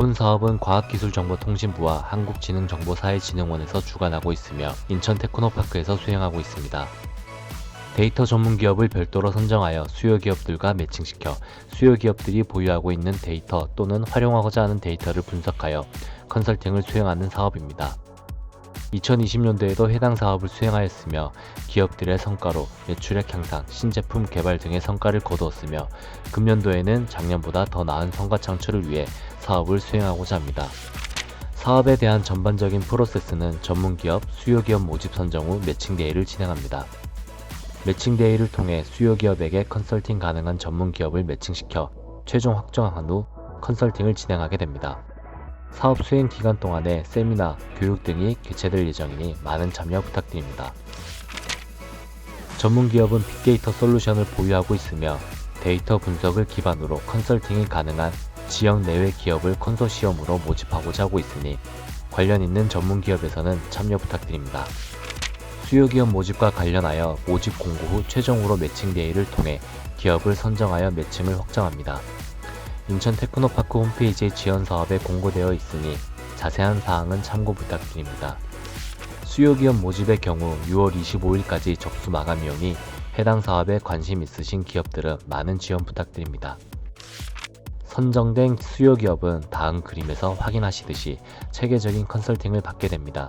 본 사업은 과학기술정보통신부와 한국지능정보사회진흥원에서 주관하고 있으며 인천 테크노파크에서 수행하고 있습니다. 데이터 전문 기업을 별도로 선정하여 수요 기업들과 매칭시켜 수요 기업들이 보유하고 있는 데이터 또는 활용하고자 하는 데이터를 분석하여 컨설팅을 수행하는 사업입니다. 2020년도에도 해당 사업을 수행하였으며 기업들의 성과로 매출액 향상, 신제품 개발 등의 성과를 거두었으며 금년도에는 작년보다 더 나은 성과 창출을 위해 사업을 수행하고자 합니다. 사업에 대한 전반적인 프로세스는 전문기업, 수요기업 모집 선정 후 매칭 대회를 진행합니다. 매칭 대회를 통해 수요 기업에게 컨설팅 가능한 전문 기업을 매칭시켜 최종 확정한 후 컨설팅을 진행하게 됩니다. 사업 수행 기간 동안에 세미나, 교육 등이 개최될 예정이니 많은 참여 부탁드립니다. 전문 기업은 빅데이터 솔루션을 보유하고 있으며 데이터 분석을 기반으로 컨설팅이 가능한 지역 내외 기업을 컨소시엄으로 모집하고자 하고 있으니 관련 있는 전문 기업에서는 참여 부탁드립니다. 수요 기업 모집과 관련하여 모집 공고 후 최종으로 매칭 대회를 통해 기업을 선정하여 매칭을 확정합니다. 인천 테크노파크 홈페이지에 지원 사업에 공고되어 있으니 자세한 사항은 참고 부탁드립니다. 수요 기업 모집의 경우 6월 25일까지 접수 마감이오니 해당 사업에 관심 있으신 기업들은 많은 지원 부탁드립니다. 선정된 수요 기업은 다음 그림에서 확인하시듯이 체계적인 컨설팅을 받게 됩니다.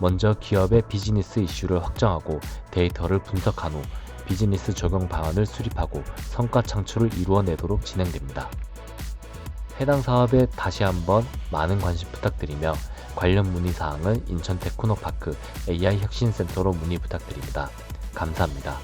먼저 기업의 비즈니스 이슈를 확정하고 데이터를 분석한 후 비즈니스 적용 방안을 수립하고 성과 창출을 이루어내도록 진행됩니다. 해당 사업에 다시 한번 많은 관심 부탁드리며 관련 문의 사항은 인천 테크노파크 AI 혁신센터로 문의 부탁드립니다. 감사합니다.